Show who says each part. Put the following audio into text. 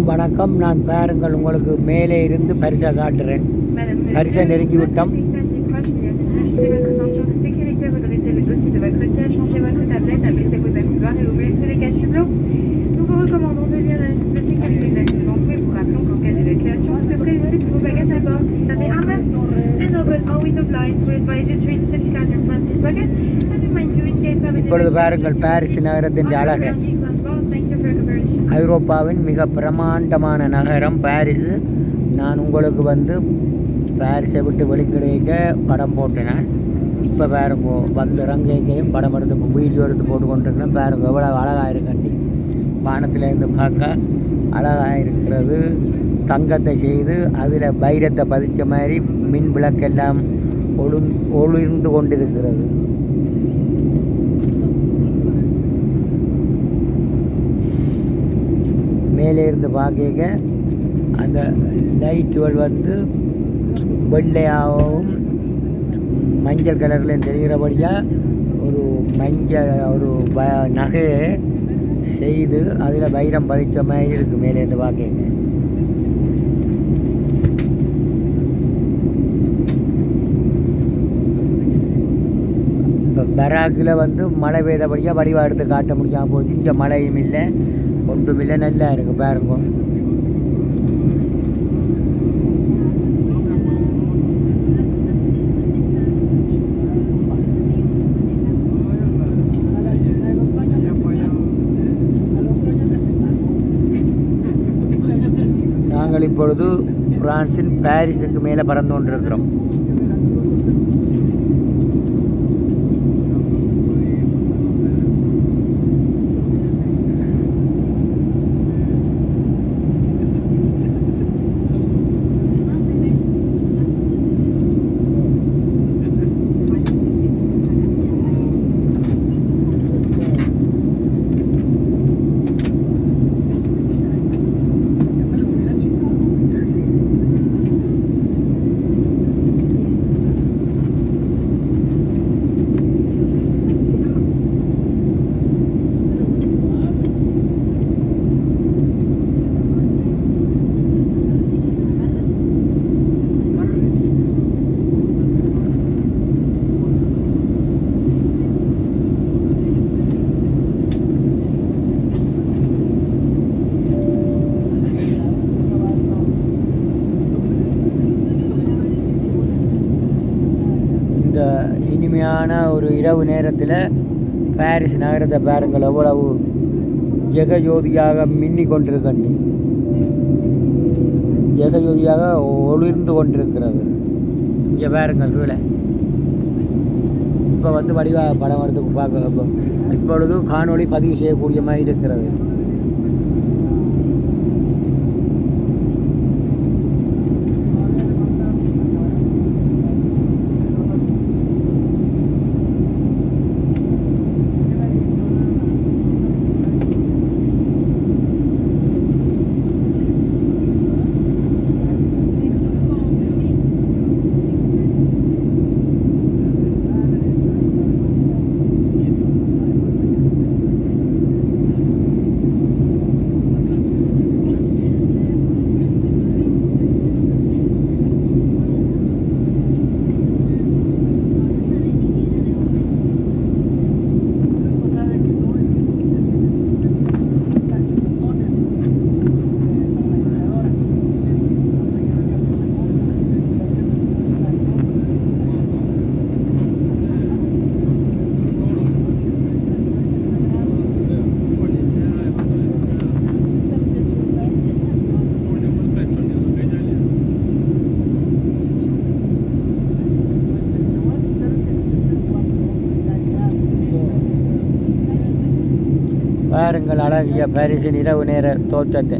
Speaker 1: வணக்கம் நான் பாருங்கள் உங்களுக்கு மேலே இருந்து பரிசை காட்டுறேன் பரிசை நெருங்கி விட்டோம்
Speaker 2: Ajustez votre ceinture de sécurité, redressez le dossier de votre siège, changez votre tablette, abaissez vos accessoires et ouvrez tous les caches blancs. Nous vous recommandons de lire la liste de sécurité de l'accident et vous rappelons qu'en cas d'évacuation, vous devrez laisser tous vos bagages à bord. Vous avez un instant and open all window blinds. We advise you to read the safety card in your front seat pocket and
Speaker 1: இப்பொழுது பாருங்கள் Paris நகரத்தின் அழகு. ஐரோப்பாவின் மிக பிரமாண்டமான நகரம் Paris. நான் உங்களுக்கு வந்து பாரிஸை விட்டு வெளிக்கிடைக்க படம் போட்டினேன். இப்போ பாருங்க வந்து இறங்கைக்கையும் படம் எடுத்து வீடியோ எடுத்து போட்டு கொண்டிருக்கிறேன் பாருங்க எவ்வளோ அழகாக இருக்கண்டி. வானத்திலேருந்து பார்க்க அழகாக இருக்கிறது. தங்கத்தை செய்து அதில் பைரத்தை பதித்த மாதிரி மின் விளக்கெல்லாம் ஒளி ஒளிர்ந்து கொண்டிருக்கிறது. மேலே இருந்து பார்க்க அந்த லைட்டுகள் வந்து வெள்ளையாகவும் மஞ்சள் கலரில் தெரிகிறபடியாக ஒரு மஞ்சள் ஒரு ப நகையை செய்து அதில் வைரம் பதிச்ச மாதிரி இருக்குது மேலே இருந்து பார்க்க பராக்கில் வந்து மழை பெய்தபடியாக வடிவா எடுத்து காட்ட முடியாமல் போச்சு. இங்கே மழையும் இல்லை ஒன்றும் இல்லை நல்லா இருக்குது பாருங்க. நாங்கள் இப்பொழுது பிரான்சின் பாரிஸுக்கு மேலே பறந்து கொண்டிருக்கிறோம். இனிமையான ஒரு இரவு நேரத்தில் பாரிஸ் நகரத்தை பாருங்கள் எவ்வளவு ஜெகஜோதியாக மின்னி கொண்டிருக்கண்டி ஜெகஜோதியாக ஒளிர்ந்து கொண்டிருக்கிறது. இங்கே பாருங்கள் கீழே. இப்போ வந்து வடிவா படம் வரதுக்கு பார்க்க இப்பொழுது காணொளி பதிவு செய்யக்கூடிய மாதிரி இருக்கிறது. பாருங்கள் அழகிய பாரிஸின் இரவு நேர தோற்றத்தை.